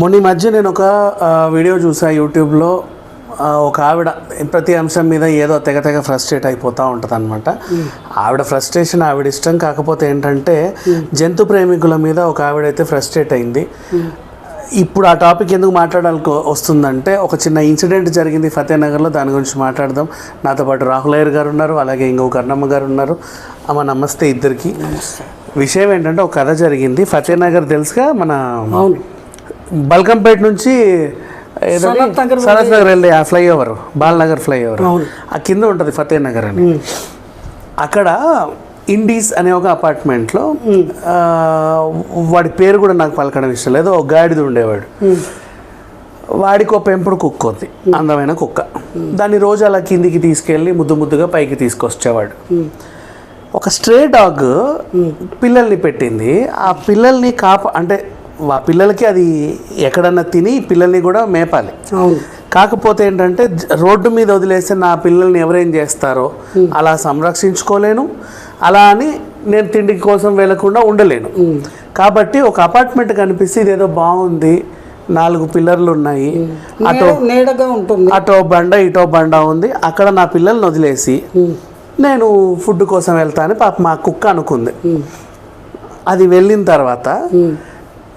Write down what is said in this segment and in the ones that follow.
మొన్న ఈ మధ్య నేను ఒక వీడియో చూసా యూట్యూబ్లో. ఒక ఆవిడ ప్రతి అంశం మీద ఏదో తెగ తెగ ఫ్రస్ట్రేట్ అయిపోతూ ఉంటుంది అనమాట ఆవిడ ఫ్రస్ట్రేషన్ ఆవిడ ఇష్టం కాకపోతే ఏంటంటే జంతు ప్రేమికుల మీద ఒక ఆవిడైతే ఫ్రస్ట్రేట్ అయింది. ఇప్పుడు ఆ టాపిక్ ఎందుకు మాట్లాడాల్సి వస్తుందంటే ఒక చిన్న ఇన్సిడెంట్ జరిగింది ఫతేనగర్లో దాని గురించి మాట్లాడదాం. నాతో పాటు రాహుల్ అయ్యర్ గారు ఉన్నారు అలాగే ఇంకో కర్ణమ్మ గారు ఉన్నారు. అమ్మ నమస్తే ఇద్దరికి. విషయం ఏంటంటే ఒక కథ జరిగింది. ఫతేనగర్ తెలుసుగా? మన బల్కంపేట నుంచి సనత్ నగర్ వెళ్ళే ఆ ఫ్లైఓవర్ బాలనగర్ ఫ్లైఓవర్. ఆ కింద ఉంటుంది ఫతే నగర్ అని. అక్కడ ఇండీస్ అనే ఒక అపార్ట్మెంట్లో వాడి పేరు కూడా నాకు పలకడం ఇష్టం లేదు ఒక గాడిద ఉండేవాడు. వాడికి ఒక పెంపుడు కుక్క ఉంది అందమైన కుక్క. దాన్ని రోజు అలా కిందికి తీసుకెళ్ళి ముద్దు ముద్దుగా పైకి తీసుకొచ్చేవాడు. ఒక స్ట్రే డాగ్ పిల్లల్ని పెట్టింది. ఆ పిల్లల్ని కాప అంటే పిల్లలకి అది ఎక్కడన్నా తిని పిల్లల్ని కూడా మేపాలి. కాకపోతే ఏంటంటే రోడ్డు మీద వదిలేస్తే నా పిల్లల్ని ఎవరేం చేస్తారో అలా సంరక్షించుకోలేను. అలా అని నేను తిండి కోసం వెళ్ళకుండా ఉండలేను. కాబట్టి ఒక అపార్ట్మెంట్ కనిపిస్తే ఇదేదో బాగుంది నాలుగు పిల్లర్లు ఉన్నాయి అటో నీడ- నీడగా ఉంటుంది. అటో బండ ఇటో బండ ఉంది అక్కడ నా పిల్లల్ని వదిలేసి నేను ఫుడ్ కోసం వెళ్తాను పాప మా కుక్క అనుకుంది. అది వెళ్ళిన తర్వాత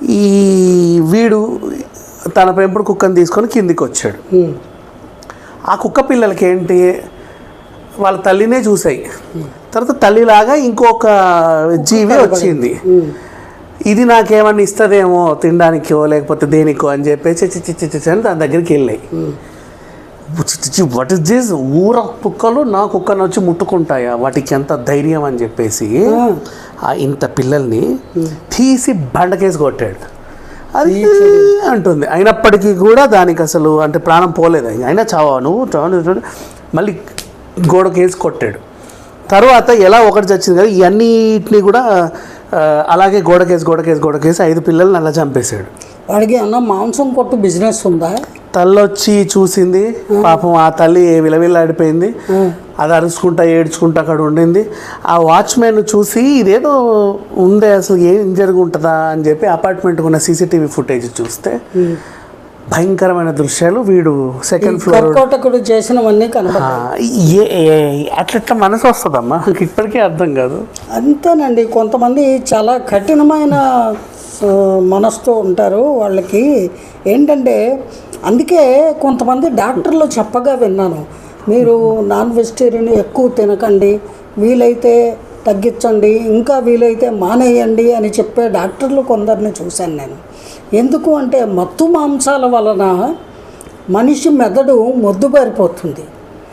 ఈ వీడు తన పెంపుడు కుక్కని తీసుకొని కిందికి వచ్చాడు. ఆ కుక్క పిల్లలకి ఏంటి వాళ్ళ తల్లినే చూసాయి. తర్వాత తల్లిలాగా ఇంకొక జీవి వచ్చింది. ఇది నాకేమన్నా ఇస్తుందేమో తినడానికో లేకపోతే దేనికో అని చెప్పేసి చి చి చి చి చి అని దాని దగ్గరికి వెళ్ళాయి. వాట్ ఇస్ దిస్ ఊర కుక్కలు నా కుక్కను వచ్చి ముట్టుకుంటాయా? వాటికి ఎంత ధైర్యం అని చెప్పేసి ఆ ఇంత పిల్లల్ని తీసి బండకేసి కొట్టాడు. అది అంటుంది. అయినప్పటికీ కూడా దానికి అసలు అంటే ప్రాణం పోలేదు? అయినా చావా నువ్వు. మళ్ళీ గోడకేసి కొట్టాడు. తర్వాత ఎలా ఒకటి చచ్చింది కదా ఇవన్నిటిని కూడా అలాగే గోడకేసి గోడకేసి గోడకేసి ఐదు పిల్లల్ని అలా చంపేశాడు. వాడికి అన్న మాంసం కొట్టు బిజినెస్ ఉందా? తల్లొచ్చి చూసింది. పాపం ఆ తల్లి విలవిల్లాడిపోయింది. అది అరుచుకుంటా ఏడ్చుకుంటా అక్కడ ఉండింది. ఆ వాచ్మెన్ చూసి ఇదేదో ఉందే అసలు ఏం జరుగుంటుందా అని చెప్పి అపార్ట్మెంట్ ఉన్న సీసీటీవీ ఫుటేజ్ చూస్తే భయంకరమైన దృశ్యాలు. వీడు సెకండ్ ఫ్లోర్ చేసినవన్నీ అట్లట్లా మనసు వస్తుందమ్మా. ఇప్పటికీ అర్థం కాదు. అంతేనండి. కొంతమంది చాలా కఠినమైన మనసుతో ఉంటారు వాళ్ళకి. ఏంటంటే అందుకే కొంతమంది డాక్టర్లు చెప్పగా విన్నాను. మీరు నాన్ వెజిటేరియన్ ఎక్కువ తినకండి వీలైతే తగ్గించండి ఇంకా వీలైతే మానేయండి అని చెప్పే డాక్టర్లు కొందరిని చూశాను నేను. ఎందుకు అంటే మత్తు మాంసాల వలన మనిషి మెదడు మొద్దుబారిపోతుంది.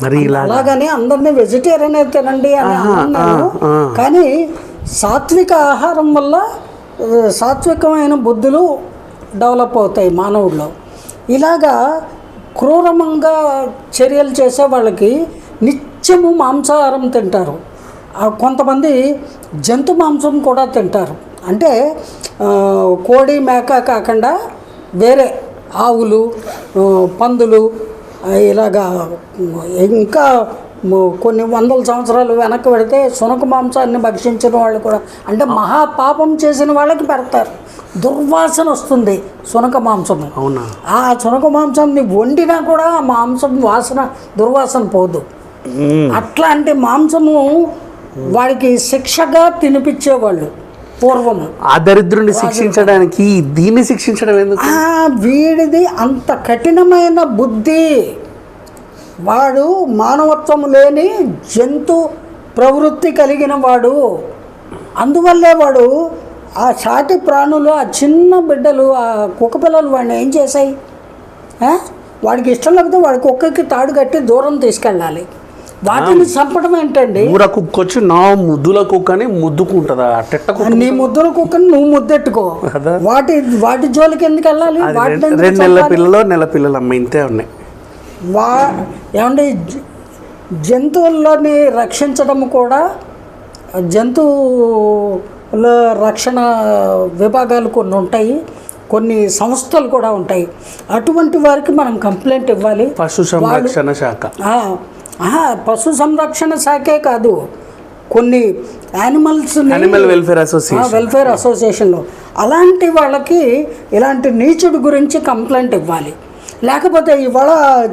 మరి అలాగని అందరినీ వెజిటేరియన్ తినండి అని అన్నాను. కానీ సాత్విక ఆహారం వల్ల సాత్వికమైన బుద్ధులు డెవలప్ అవుతాయి మానవుల్లో. ఇలాగా క్రూరమంగా చర్యలు చేసే వాళ్ళకి నిత్యము మాంసాహారం తింటారు. కొంతమంది జంతు మాంసం కూడా తింటారు. అంటే కోడి మేక కాకుండా వేరే ఆవులు పందులు ఇలాగా ఇంకా కొన్ని వందల సంవత్సరాలు వెనక్కి పెడితే సునక మాంసాన్ని భక్షించిన వాళ్ళు కూడా అంటే మహాపాపం చేసిన వాళ్ళకి పెడతారు. దుర్వాసన వస్తుంది సునక మాంసము. అవునా? ఆ సునక మాంసాన్ని వండినా కూడా ఆ మాంసం వాసన దుర్వాసన పోదు. అట్లాంటి మాంసము వాడికి శిక్షగా తినిపించేవాళ్ళు పూర్వము. ఆ దరిద్రుని శిక్షించడానికి దీన్ని శిక్షించడం ఎందుకు? వీడిది అంత కఠినమైన బుద్ధి. వాడు మానవత్వం లేని జంతు ప్రవృత్తి కలిగిన వాడు. అందువల్లే వాడు ఆ సాటి ప్రాణులు ఆ చిన్న బిడ్డలు ఆ కుక్క పిల్లలు వాడిని ఏం చేశాయి? వాడికి ఇష్టం లేకపోతే వాడి కుక్కకి తాడు కట్టి దూరం తీసుకెళ్ళాలి. వాటిని చంపడం ఏంటండి? ఊర కుక్క వచ్చి నా ముద్దుల కుక్కని ముద్దుకుంటుందా? కుక్క నీ ముద్దుల కుక్కని నువ్వు ముద్దెట్టుకో. వాటి వాటి జోలికి ఎందుకు వెళ్ళాలి? రెండు చంపాలి? పిల్లలు నెల పిల్లలు అమ్మ ఇంతే ఉన్నాయి. వా ఏమండి జ- జంతువుల్లోని రక్షించడం కూడా జంతువుల రక్షణ విభాగాలు కొన్ని ఉంటాయి కొన్ని సంస్థలు కూడా ఉంటాయి. అటువంటి వారికి మనం కంప్లైంట్ ఇవ్వాలి. పశు సంరక్షణ శాఖ. పశు సంరక్షణ శాఖే కాదు. కొన్ని యానిమల్స్ వెల్ఫేర్ అసోసియేషన్ వెల్ఫేర్ అసోసియేషన్లో అలాంటి వాళ్ళకి ఇలాంటి నీచుడు గురించి కంప్లైంట్ ఇవ్వాలి. లేకపోతే ఇవాళ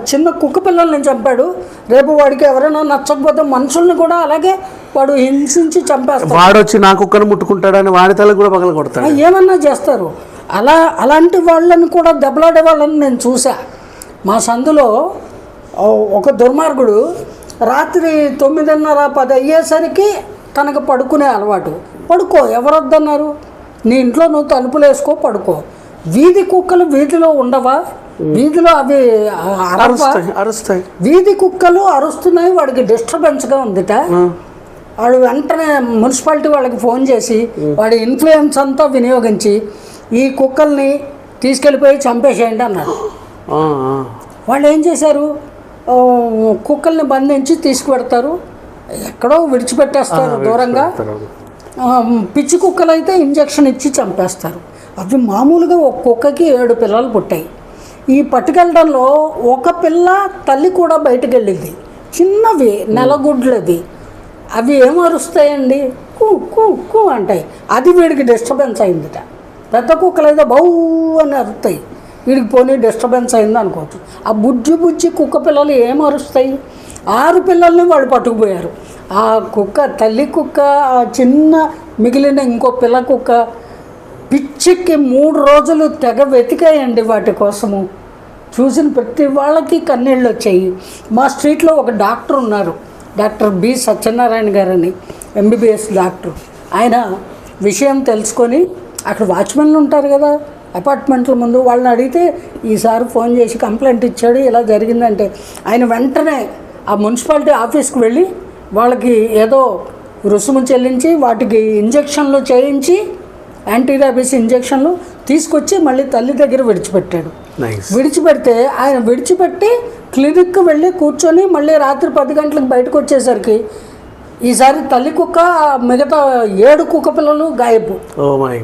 చిన్న కుక్క పిల్లల్ని చంపాడు. రేపు వాడికి ఎవరైనా నచ్చకపోతే మనుషుల్ని కూడా అలాగే వాడు హింసించి చంపేస్తాడు. వాడు వచ్చి నా కుక్కను ముట్టుకుంటాడని వాడి తల కూడా పగల కొడతాడు. ఏమన్నా చేస్తారు. అలా అలాంటి వాళ్ళని కూడా దెబ్బలాడే వాళ్ళని నేను చూసా మా సందులో ఒక దుర్మార్గుడు రాత్రి తొమ్మిదిన్నర పది అయ్యేసరికి తనకు పడుకునే అలవాటు. పడుకో ఎవరు వద్దన్నారు నీ ఇంట్లో నువ్వు తలుపులు వేసుకో పడుకో. వీధి కుక్కలు వీధిలో ఉండవా? వీధిలో అవి అరుస్తాయి వీధి కుక్కలు అరుస్తున్నాయి వాడికి డిస్టర్బెన్స్గా ఉందిట. వాడు వెంటనే మున్సిపాలిటీ వాళ్ళకి ఫోన్ చేసి వాడి ఇన్ఫ్లుయెన్స్ అంతా వినియోగించి ఈ కుక్కల్ని తీసుకెళ్ళిపోయి చంపేసేయండి ఆ. వాళ్ళు ఏం చేశారు? కుక్కల్ని బంధించి తీసుకుపెడతారు ఎక్కడో విడిచిపెట్టేస్తారు దూరంగా. పిచ్చి కుక్కలు అయితే ఇంజక్షన్ ఇచ్చి చంపేస్తారు. అవి మామూలుగా ఒక కుక్కకి ఏడు పిల్లలు పుట్టాయి. ఈ పట్టుకెళ్ళడంలో ఒక పిల్ల తల్లి కూడా బయటకు వెళ్ళింది చిన్నవి నెలగుడ్లది అవి ఏం అరుస్తాయండి? కూ కూ కూ అంటాయి. అది వీడికి డిస్టర్బెన్స్ అయిందిట. పెద్ద కుక్కలు అయితే బౌ అని అరుస్తాయి. వీడికి పోనీ డిస్టర్బెన్స్ అయింది అనుకోవచ్చు. ఆ బుజ్జి బుజ్జి కుక్క పిల్లలు ఏం అరుస్తాయి? ఆరు పిల్లల్ని వాళ్ళు పట్టుకుపోయారు. ఆ కుక్క తల్లి కుక్క ఆ చిన్న మిగిలిన ఇంకో పిల్ల కుక్క పిచ్చికి మూడు రోజులు తెగ వెతికాయండి వాటి కోసము. చూసిన ప్రతి వాళ్ళకి కన్నీళ్ళు వచ్చాయి. మా స్ట్రీట్లో ఒక డాక్టర్ ఉన్నారు. డాక్టర్ బి సత్యనారాయణ గారని ఎంబీబీఎస్ డాక్టర్. ఆయన విషయం తెలుసుకొని అక్కడ వాచ్మెన్లు ఉంటారు కదా అపార్ట్మెంట్ల ముందు వాళ్ళని అడిగితే ఈసారి ఫోన్ చేసి కంప్లైంట్ ఇచ్చాడు ఇలా జరిగిందంటే. ఆయన వెంటనే ఆ మున్సిపాలిటీ ఆఫీస్కి వెళ్ళి వాళ్ళకి ఏదో రుసుము చెల్లించి వాటికి ఇంజక్షన్లు చేయించి యాంటీ ర్యాబీస్ ఇంజక్షన్లు తీసుకొచ్చి మళ్ళీ తల్లి దగ్గర విడిచిపెట్టాడు. విడిచిపెడితే ఆయన విడిచిపెట్టి క్లినిక్కి వెళ్ళి కూర్చొని మళ్ళీ రాత్రి పది గంటలకు బయటకు వచ్చేసరికి ఈసారి తల్లి కుక్క మిగతా ఏడు కుక్క పిల్లలు గాయపు.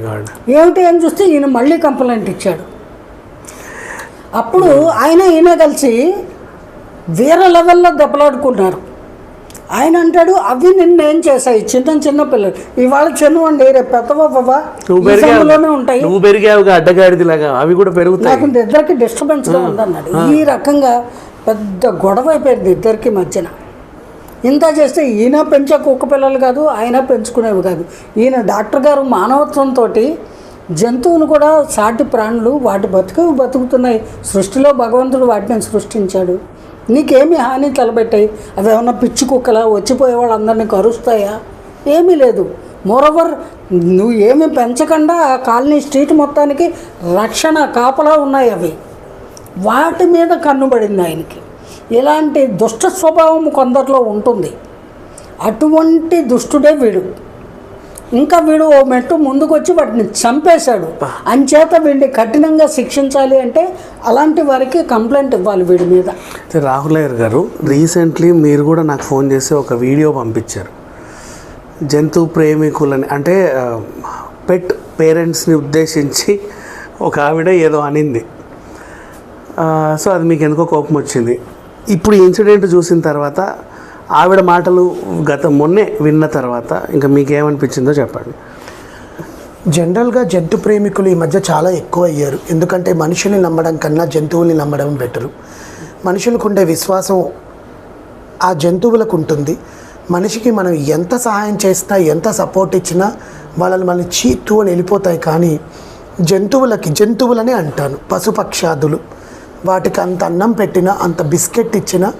గాడ్ ఏమిటి అని చూస్తే ఈయన మళ్ళీ కంప్లైంట్ ఇచ్చాడు. అప్పుడు ఆయన ఈయన కలిసి వేరే లెవెల్లో దెబ్బలాడుకున్నారు ఆయన అంటాడు అవి నిన్నేం చేశాయి? చిన్న చిన్న పిల్లలు. ఇవాళ చిన్నవండి రేపు సందులోనే ఉంటాయి. నువ్వు పెరిగావుగా అడ్డగాడిదిలాగా. అవి కూడా పెరుగుతాయి. నాకు ఇద్దరికి డిస్టర్బెన్స్గా ఉందన్నాడు. ఈ రకంగా పెద్ద గొడవ అయిపోయింది ఇద్దరికి మధ్యన. ఇంత చేస్తే ఈయన పెంచే కుక్క పిల్లలు కాదు ఆయన పెంచుకునేవి కాదు. ఈయన డాక్టర్ గారు మానవత్వంతో జంతువులు కూడా సాటి ప్రాణులు వాటి బతుకు బతుకుతున్నాయి. సృష్టిలో భగవంతుడు వాటిని సృష్టించాడు. నీకేమి హాని తలబెట్టాయి అవి ఏమన్నా పిచ్చి కుక్కలా వచ్చిపోయే వాళ్ళందరినీ కరుస్తాయా? ఏమీ లేదు. మోరవర్ నువ్వు ఏమి పెంచకుండా ఆ కాలనీ స్ట్రీట్ మొత్తానికి రక్షణ కాపలా ఉన్నాయి అవి. వాటి మీద కన్నుబడింది ఆయనకి. ఇలాంటి దుష్ట స్వభావం కొందరిలో ఉంటుంది. అటువంటి దుష్టుడే వీడు. ఇంకా వీడు ఓ మెట్టు ముందుకు వచ్చి వాటిని చంపేశాడు. అంచేత వీడిని కఠినంగా శిక్షించాలి అంటే అలాంటి వారికి కంప్లైంట్ ఇవ్వాలి వీడి మీద. అయితే రాహుల్ అయ్యర్ గారు రీసెంట్లీ మీరు కూడా నాకు ఫోన్ చేసి ఒక వీడియో పంపించారు. జంతు ప్రేమికులని అంటే పెట్ పేరెంట్స్ని ఉద్దేశించి ఒక ఆవిడ ఏదో అనింది. సో అది మీకు ఎందుకో కోపం వచ్చింది. ఇప్పుడు ఇన్సిడెంట్ చూసిన తర్వాత ఆవిడ మాటలు గత మొన్నే విన్న తర్వాత ఇంకా మీకేమనిపించిందో చెప్పండి. జనరల్గా జంతు ప్రేమికులు ఈ మధ్య చాలా ఎక్కువ అయ్యారు ఎందుకంటే మనుషుల్ని నమ్మడం కన్నా జంతువుల్ని నమ్మడం బెటరు. మనుషులకు ఉండే విశ్వాసం ఆ జంతువులకు ఉంటుంది మనిషికి మనం ఎంత సహాయం చేసినా ఎంత సపోర్ట్ ఇచ్చినా వాళ్ళని మన చీతు అని వెళ్ళిపోతాయి కానీ జంతువులకి జంతువులనే అంటాను. పశుపక్షాదులు వాటికి అంత అన్నం పెట్టినా అంత బిస్కెట్ ఇచ్చినా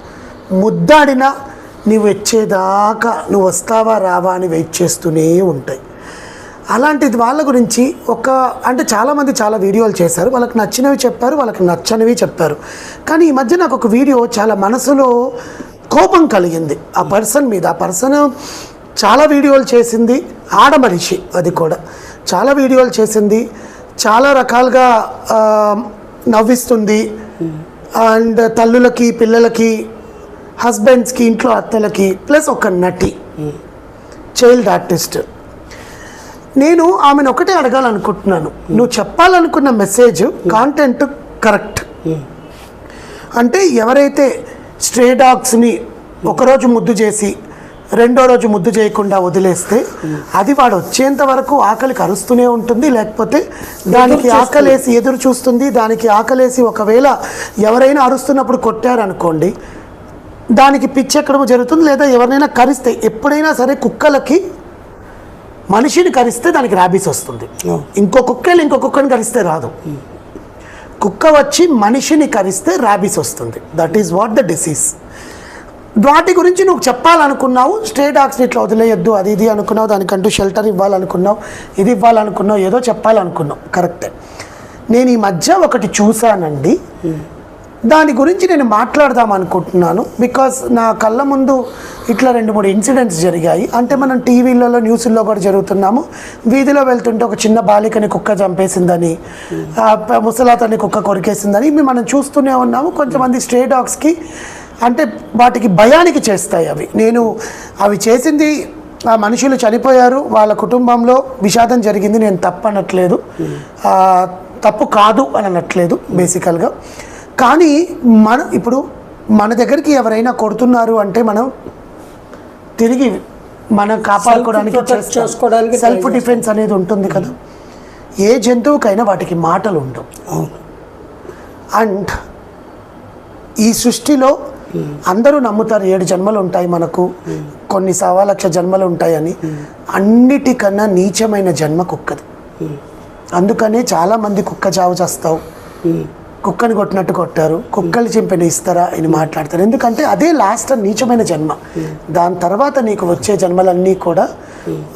ముద్దాడినా నువ్వు వచ్చేదాకా నువ్వు వస్తావా రావా అని వెయిట్ చేస్తూనే ఉంటాయి. అలాంటిది వాళ్ళ గురించి ఒక అంటే చాలామంది చాలా వీడియోలు చేశారు. వాళ్ళకి నచ్చినవి చెప్పారు వాళ్ళకి నచ్చనివి చెప్పారు. కానీ ఈ మధ్య నాకు ఒక వీడియో చాలా మనసులో కోపం కలిగింది. ఆ పర్సన్ మీద ఆ పర్సన్ చాలా వీడియోలు చేసింది ఆడ మనిషి అది కూడా. చాలా వీడియోలు చేసింది చాలా రకాలుగా నవ్విస్తుంది. అండ్ తల్లులకి పిల్లలకి హస్బెండ్స్కి ఇంట్లో అత్తలకి ప్లస్ ఒక నటి చైల్డ్ ఆర్టిస్ట్. నేను ఆమెను ఒకటే అడగాలనుకుంటున్నాను. నువ్వు చెప్పాలనుకున్న మెసేజ్ కాంటెంట్ కరెక్ట్ అంటే ఎవరైతే స్ట్రే డాగ్స్ని ఒకరోజు ముద్దు చేసి రెండో రోజు ముద్దు చేయకుండా వదిలేస్తే అది వాడు వచ్చేంత వరకు ఆకలికి అరుస్తూనే ఉంటుంది లేకపోతే దానికి ఆకలేసి ఎదురు చూస్తుంది దానికి ఆకలేసి ఒకవేళ ఎవరైనా అరుస్తున్నప్పుడు కొట్టారనుకోండి దానికి పిచ్చి ఎక్కడము జరుగుతుంది లేదా ఎవరినైనా కరిస్తే ఎప్పుడైనా సరే కుక్కలకి మనిషిని కరిస్తే దానికి ర్యాబీస్ వస్తుంది. ఇంకో కుక్క వెళ్ళి ఇంకో కుక్కని కరిస్తే రాదు. కుక్క వచ్చి మనిషిని కరిస్తే ర్యాబీస్ వస్తుంది. That is what the disease వాటి గురించి నువ్వు చెప్పాలనుకున్నావు స్టే డాగ్స్ని ఇట్లా వదిలేయొద్దు అది ఇది అనుకున్నావు దానికంటూ షెల్టర్ ఇవ్వాలనుకున్నావు ఇది ఇవ్వాలనుకున్నావు ఏదో చెప్పాలనుకున్నావు. కరెక్టే నేను ఈ మధ్య ఒకటి చూశానండి. దాని గురించి నేను మాట్లాడదాం అనుకుంటున్నాను. బికాస్ నా కళ్ళ ముందు ఇట్లా రెండు మూడు ఇన్సిడెంట్స్ జరిగాయి. అంటే మనం టీవీలలో న్యూస్ల్లో కూడా జరుగుతున్నాము. వీధిలో వెళ్తుంటే ఒక చిన్న బాలికని కుక్క చంపేసిందని ముసలాతని కుక్క కొరికేసిందని ఇవి మనం చూస్తూనే ఉన్నాము. కొంతమంది స్ట్రే డాగ్స్కి అంటే వాటికి భయానికి చేస్తాయి అవి. నేను అవి చేసింది ఆ మనుషులు చనిపోయారు. వాళ్ళ కుటుంబంలో విషాదం జరిగింది. నేను తప్పు అనట్లేదు తప్పు కాదు అని అనట్లేదు బేసికల్గా కానీ మన ఇప్పుడు మన దగ్గరికి ఎవరైనా కొడుతున్నారు అంటే మనం తిరిగి మనం కాపాడుకోవడానికి చేసుకోవడానికి సెల్ఫ్ డిఫెన్స్ అనేది ఉంటుంది కదా. ఏ జంతువుకైనా వాటికి మాటలు ఉండవు. అవును. అండ్ ఈ సృష్టిలో అందరూ నమ్ముతారు ఏడు జన్మలు ఉంటాయి మనకు కొన్ని సవా లక్ష జన్మలు ఉంటాయని అన్నిటికన్నా నీచమైన జన్మ కుక్కది. అందుకనే చాలా మంది కుక్క చావు చేస్తావు. కుక్కని కొట్టినట్టు కొట్టారు. కుక్కలు చింపిన ఇస్తారా అని మాట్లాడతారు. ఎందుకంటే అదే లాస్ట్ నీచమైన జన్మ. దాని తర్వాత నీకు వచ్చే జన్మలన్నీ కూడా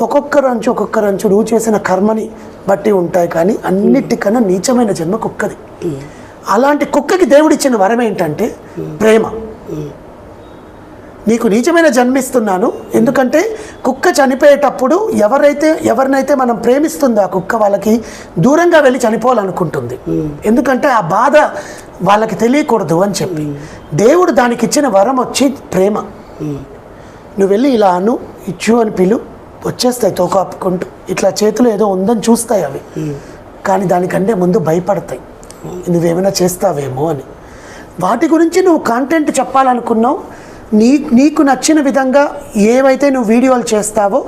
ఒక్కొక్క రంచు ఒక్కొక్క రంచు నువ్వు చేసిన కర్మని బట్టి ఉంటాయి కానీ అన్నిటికన్నా నీచమైన జన్మ కుక్కది. అలాంటి కుక్కకి దేవుడిచ్చిన వరం ఏంటంటే ప్రేమ. నీకు నీచమైన జన్మిస్తున్నాను. ఎందుకంటే కుక్క చనిపోయేటప్పుడు ఎవరైతే ఎవరినైతే మనం ప్రేమిస్తుందో ఆ కుక్క వాళ్ళకి దూరంగా వెళ్ళి చనిపోవాలనుకుంటుంది. ఎందుకంటే ఆ బాధ వాళ్ళకి తెలియకూడదు అని చెప్పి. దేవుడు దానికి ఇచ్చిన వరం వచ్చి ప్రేమ. నువ్వు వెళ్ళి ఇలా అను ఇచ్చు అని పిలు వచ్చేస్తాయి తోక ఆపుకుంటూ. ఇట్లా చేతిలో ఏదో ఉందని చూస్తాయి అవి. కానీ దానికంటే ముందు భయపడతాయి. నువ్వేమైనా చేస్తావేమో అని. వాటి గురించి నువ్వు కాంటెంట్ చెప్పాలనుకున్నావు. నీ నీకు నచ్చిన విధంగా ఏవైతే నువ్వు వీడియోలు చేస్తావో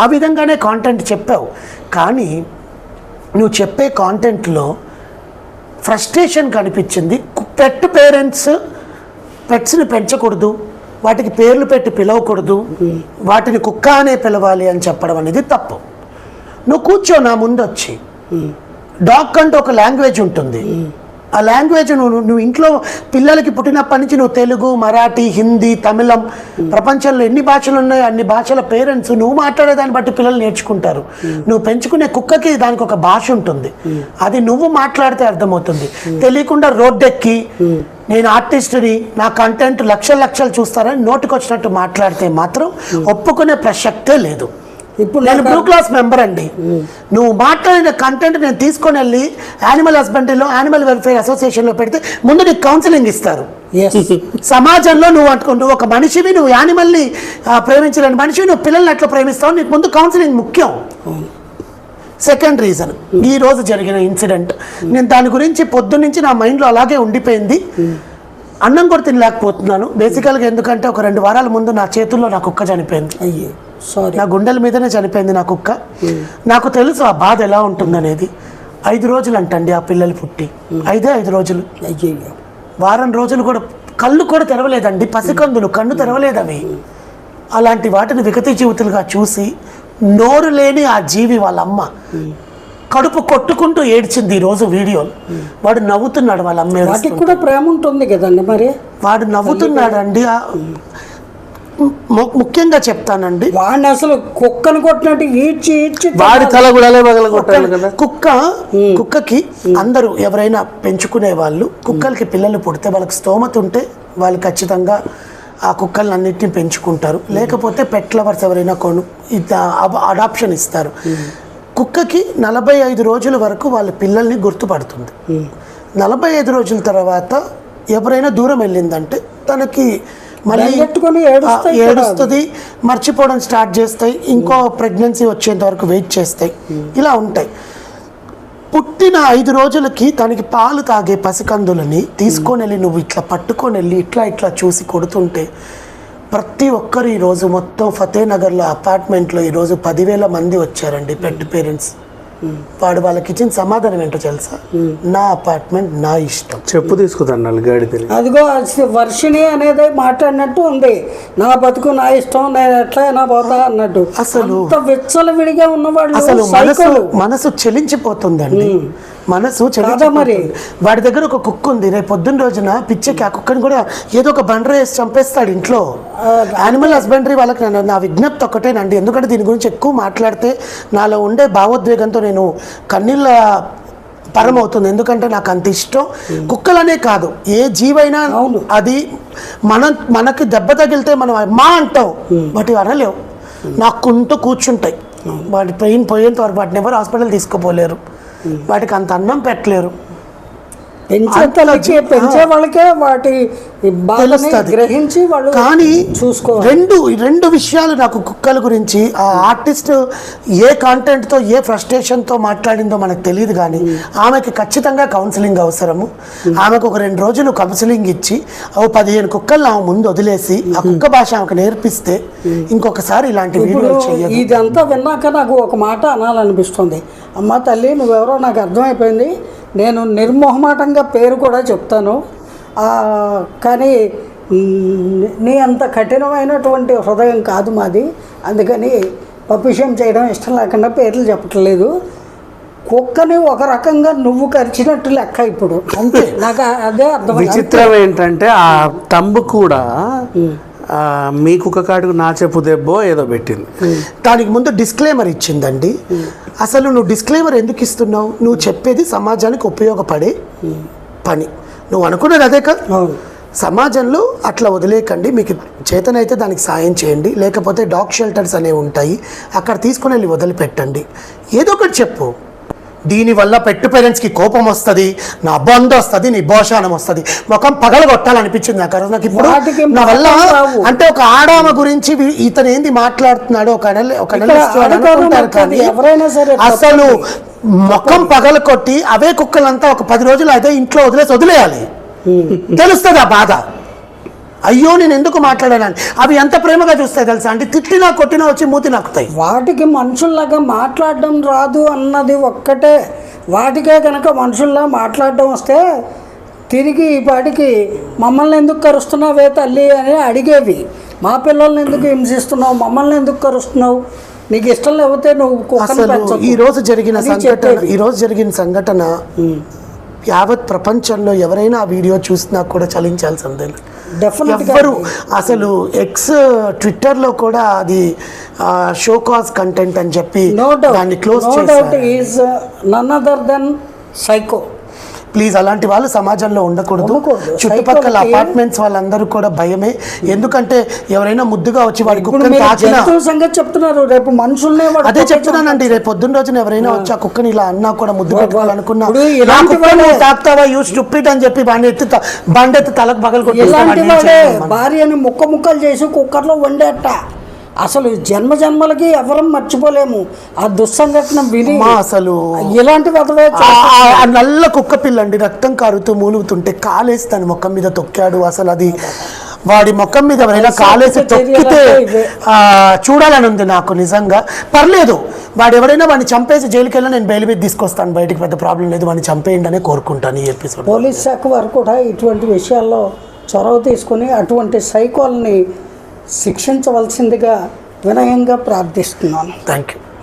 ఆ విధంగానే కాంటెంట్ చెప్పావు. కానీ నువ్వు చెప్పే కాంటెంట్లో ఫ్రస్ట్రేషన్ కనిపించింది. పెట్ పేరెంట్స్ పెట్స్ని పెంచకూడదు. వాటికి పేర్లు పెట్టి పిలవకూడదు. వాటిని కుక్క అనే పిలవాలి అని చెప్పడం అనేది తప్పు. నువ్వు కూర్చో నా ముందు వచ్చి డాగ్ కంటూ ఒక లాంగ్వేజ్ ఉంటుంది. ఆ లాంగ్వేజ్ నువ్వు నువ్వు ఇంట్లో పిల్లలకి పుట్టినప్పటి నుంచి నువ్వు తెలుగు మరాఠీ హిందీ తమిళం ప్రపంచంలో ఎన్ని భాషలు ఉన్నాయో అన్ని భాషల పేరెంట్స్ నువ్వు మాట్లాడే దాన్ని బట్టి పిల్లలు నేర్చుకుంటారు. నువ్వు పెంచుకునే కుక్కకి దానికి ఒక భాష ఉంటుంది. అది నువ్వు మాట్లాడితే అర్థమవుతుంది. తెలియకుండా రోడ్డెక్కి నేను ఆర్టిస్ట్ని నా కంటెంట్ లక్షల లక్షలు చూస్తారని నోటికొచ్చినట్టు మాట్లాడితే మాత్రం ఒప్పుకునే ప్రసక్తే లేదు. ఇప్పుడు నేను బ్లూ క్లాస్ మెంబర్ అండి. నువ్వు మాట్లాడిన కంటెంట్ నేను తీసుకొని వెళ్ళి యానిమల్ హస్బెండరీలో యానిమల్ వెల్ఫేర్ అసోసియేషన్లో పెడితే ముందు నీకు కౌన్సిలింగ్ ఇస్తారు. సమాజంలో నువ్వు అంటుకో నువ్వు ఒక మనిషివి నువ్వు యానిమల్ని ప్రేమించలేని మనిషివి నువ్వు పిల్లల్ని ఎట్లా ప్రేమిస్తావు? నీకు ముందు కౌన్సిలింగ్ ముఖ్యం. సెకండ్ రీజన్ ఈ రోజు జరిగిన ఇన్సిడెంట్ నేను దాని గురించి పొద్దున్నుంచి నా మైండ్లో అలాగే ఉండిపోయింది. అన్నం కూడా తినలేకపోతున్నాను. బేసికల్గా ఎందుకంటే ఒక రెండు వారాల ముందు నా చేతుల్లో నా కుక్క చనిపోయింది. అయ్యో. సారీ నా గుండెల మీదనే చనిపోయింది నా కుక్క. నాకు తెలుసు ఆ బాధ ఎలా ఉంటుందనేది. ఐదు రోజులు అంటండి ఆ పిల్లలు పుట్టి. ఐదే ఐదు రోజులు. వారం రోజులు కూడా కళ్ళు కూడా తెరవలేదండి పసికందులు కన్ను తెరవలేదు అవి. అలాంటి వాటిని విగతి జీవితులుగా చూసి నోరు లేని ఆ జీవి వాళ్ళ అమ్మ కడుపు కొట్టుకుంటూ ఏడ్చింది ఈ రోజు వీడియోలు వాడు నవ్వుతున్నాడు వాళ్ళ అమ్మ వాటికి. కూడా ప్రేమ ఉంటుంది కదండి మరి. వాడు నవ్వుతున్నాడు అండి ముఖ్యంగా చెప్తానండి. వాడిని అసలు కుక్కను కొట్టినట్టు ఈడ్చి ఈడ్చి వాడి తల కూడా అలే పగల కొట్టాలి కదా. కుక్క కుక్కకి అందరూ ఎవరైనా పెంచుకునే వాళ్ళు కుక్కలకి పిల్లలు పుడితే వాళ్ళకి స్తోమత ఉంటే వాళ్ళు ఖచ్చితంగా ఆ కుక్కల్ని అన్నిటిని పెంచుకుంటారు లేకపోతే పెట్ లవర్స్ ఎవరైనా కొను అడాప్షన్ ఇస్తారు. కుక్కకి నలభై ఐదు రోజుల వరకు వాళ్ళ పిల్లల్ని గుర్తుపడుతుంది. నలభై ఐదు రోజుల తర్వాత ఎవరైనా దూరం వెళ్ళిందంటే తనకి మళ్ళీ. ఏడుస్తుంది మర్చిపోవడం స్టార్ట్ చేస్తాయి ఇంకో ప్రెగ్నెన్సీ వచ్చేంత వరకు వెయిట్ చేస్తాయి. ఇలా ఉంటాయి. పుట్టిన ఐదు రోజులకి తనకి పాలు తాగే పసికందులని తీసుకొని వెళ్ళి నువ్వు ఇట్లా పట్టుకొని వెళ్ళి ఇట్లా ఇట్లా చూసి కొడుతుంటే ప్రతి ఒక్కరు ఈరోజు మొత్తం ఫతేనగర్లో అపార్ట్మెంట్లో ఈరోజు పదివేల మంది వచ్చారండి పెట్ పేరెంట్స్ వాడు వాళ్ళకి ఇచ్చిన సమాధానం ఏంటో తెలుసా? నా అపార్ట్మెంట్ నా ఇష్టం. చెప్పు తెలియదు అదిగో అది వర్షిణి అనేది మాట్లాడినట్టు ఉంది. నా బతుకు నా ఇష్టం నేను ఎట్లయినా పోతా అన్నట్టు. అసలు- విచ్చల విడిగా ఉన్నవాళ్ళు అసలు మనసు. మనసు చెలించిపోతుందండి. మనసు మరి. చెలించిపోతుంది వాడి దగ్గర ఒక కుక్క ఉంది. రేపు పొద్దున్న రోజున పిచ్చకి ఆ కుక్కని కూడా ఏదో ఒక బండర వేసి చంపేస్తాడు ఇంట్లో. యానిమల్ హస్బెండరీ వాళ్ళకి నా విజ్ఞప్తి ఒకటేనండి ఎందుకంటే దీని గురించి ఎక్కువ మాట్లాడితే నాలో ఉండే భావోద్వేగంతో నేను కన్నీళ్ళ పరం అవుతుంది. ఎందుకంటే నాకు అంత ఇష్టం. కుక్కలనే కాదు. ఏ జీవైనా. అది మన మనకి దెబ్బ తగిలితే మనం మా అంటాం. వాటి అనలేవు నాకుంటూ కూర్చుంటాయి. వాటి పెయిన్ పోయేంత వరకు వాటిని ఎవరు హాస్పిటల్ తీసుకుపోలేరు. వాటికి అంత అన్నం పెట్టలేరు. పెంచే పెంచే వాళ్ళకే వాటి. గ్రహించి వాళ్ళు కానీ చూసుకోవాలి. రెండు రెండు విషయాలు నాకు కుక్కల గురించి ఆ ఆర్టిస్ట్ ఏ కాంటెంట్తో ఏ ఫ్రస్ట్రేషన్తో మాట్లాడిందో మనకు తెలియదు కానీ ఆమెకి ఖచ్చితంగా కౌన్సిలింగ్ అవసరము. ఆమెకు ఒక రెండు రోజులు కౌన్సిలింగ్ ఇచ్చి ఓ పదిహేను కుక్కలను ఆమె ముందు వదిలేసి ఆ కుక్క భాష ఆమెకు నేర్పిస్తే ఇంకొకసారి ఇలాంటి వీడియోలు ఇదంతా విన్నాక నాకు ఒక మాట అనాలనిపిస్తుంది. అమ్మ తల్లి నువ్వెవరో నాకు అర్థమైపోయింది. నేను నిర్మోహమాటంగా పేరు కూడా చెప్తాను. కానీ నీ అంత కఠినమైనటువంటి హృదయం కాదు మాది. అందుకని పపిషం చేయడం ఇష్టం లేకుండా పేర్లు చెప్పట్లేదు. కుక్కని ఒక రకంగా నువ్వు కరిచినట్టు లెక్క ఇప్పుడు. అంతే. నాకు అదే అర్థం విచిత్రం ఏంటంటే ఆ తంబు కూడా మీ కుక్క కాడుకు నా చెప్పు దెబ్బో ఏదో పెట్టింది. దానికి ముందు డిస్క్లైమర్ ఇచ్చిందండి. అసలు నువ్వు డిస్క్లైమర్ ఎందుకు ఇస్తున్నావు? నువ్వు చెప్పేది సమాజానికి ఉపయోగపడే పని. నువ్వు అనుకున్నది అదే కదా. సమాజంలో అట్లా వదిలేకండి మీకు చేతనైతే దానికి సాయం చేయండి. లేకపోతే డాగ్ షెల్టర్స్ అనేవి ఉంటాయి. అక్కడ తీసుకుని వెళ్ళి వదిలిపెట్టండి. ఏదో ఒకటి చెప్పు. దీనివల్ల పెట్టు పేరెంట్స్కి కోపం వస్తుంది నా బంధ వస్తుంది నీ భోషానం వస్తుంది. ముఖం పగల కొట్టాలనిపించింది నాకు నాకు ఇప్పుడు నా వల్ల. అంటే ఒక ఆడామ గురించి ఇతను ఏంది మాట్లాడుతున్నాడు ఒక ఒక ఎవరైనా సరే అసలు ముఖం పగల కొట్టి అవే కుక్కలంతా ఒక పది రోజులు అదే ఇంట్లో వదిలేసి వదిలేయాలి. తెలుస్తుంది ఆ బాధ? అయ్యో నేను ఎందుకు మాట్లాడానని. అవి ఎంత ప్రేమగా చూస్తాయి తెలుసా అంటే తిట్టినా కొట్టినా వచ్చి మూతి నాకుతాయి వాటికి మనుషుల్లాగా మాట్లాడడం రాదు అన్నది ఒక్కటే. వాటికే కనుక మనుషుల్లా మాట్లాడడం వస్తే తిరిగి ఈ పాటికి మమ్మల్ని ఎందుకు కరుస్తున్నావే తల్లి అని అడిగేవి. మా పిల్లల్ని ఎందుకు హింసిస్తున్నావు? మమ్మల్ని ఎందుకు కరుస్తున్నావు? నీకు ఇష్టం లేకపోతే నువ్వు అసలు. ఈ రోజు జరిగిన సంఘటన. ఈ రోజు జరిగిన సంఘటన యావత్ ప్రపంచంలో ఎవరైనా ఆ వీడియో చూసినా కూడా చలించాల్సిందే. ఎవ్వరు. అసలు ఎక్స్ ట్విట్టర్లో కూడా అది షో కాజ్ కంటెంట్ అని చెప్పి దాన్ని close no doubt is none other than psycho please అలాంటి వాళ్ళు సమాజంలో ఉండకూడదు. చుట్టుపక్కల అపార్ట్మెంట్స్ వాళ్ళందరూ కూడా భయమే. ఎందుకంటే ఎవరైనా ముద్దుగా వచ్చి వాడి సంగతి చెప్తున్నారు. రేపు మనుషుల్నే అదే చెప్తున్నానండి రేపు పొద్దున్న రోజున ఎవరైనా వచ్చి ఆ కుక్కని ఇలా అన్నా కూడా ముద్దు పెట్టుకోవాలనుకున్నా ఇప్పుడు నా ఇలాంటి కుక్కని నువ్వు వాళ్ళే- తాకుతావా? యూ స్టూపిడ్ అని చెప్పి బండి ఎత్తి బండి ఎత్తి తలకు పగలు భార్యని ముక్క ముక్కలు చేసి కుక్కర్లో వండేట. అసలు జన్మ జన్మలకి ఎవరం మర్చిపోలేము. ఆ దుస్సంఘటన విని అసలు ఇలాంటి వదవే ఆ- నల్ల కుక్క పిల్లండి రక్తం కారుతూ మూలుగుతుంటే కాలేసి తన ముఖం మీద తొక్కాడు అసలు అది. వాడి ముఖం మీద ఎవరైనా కాలేసి తొక్కితే చూడాలని ఉంది నాకు నిజంగా. పర్లేదు వాడు ఎవరైనా వాడిని చంపేసి జైలుకి వెళ్ళినా నేను బెయిల్ మీద తీసుకొస్తాను. బయటికి పెద్ద ప్రాబ్లం లేదు వాడిని చంపేయండి అనే కోరుకుంటాను ఈ ఎపిసోడ్ పోలీస్ శాఖ వారు కూడా ఇటువంటి విషయాల్లో చొరవ తీసుకుని అటువంటి సైకోల్ని శిక్షించవలసిందిగా వినయంగా ప్రార్థిస్తున్నాను. Thank you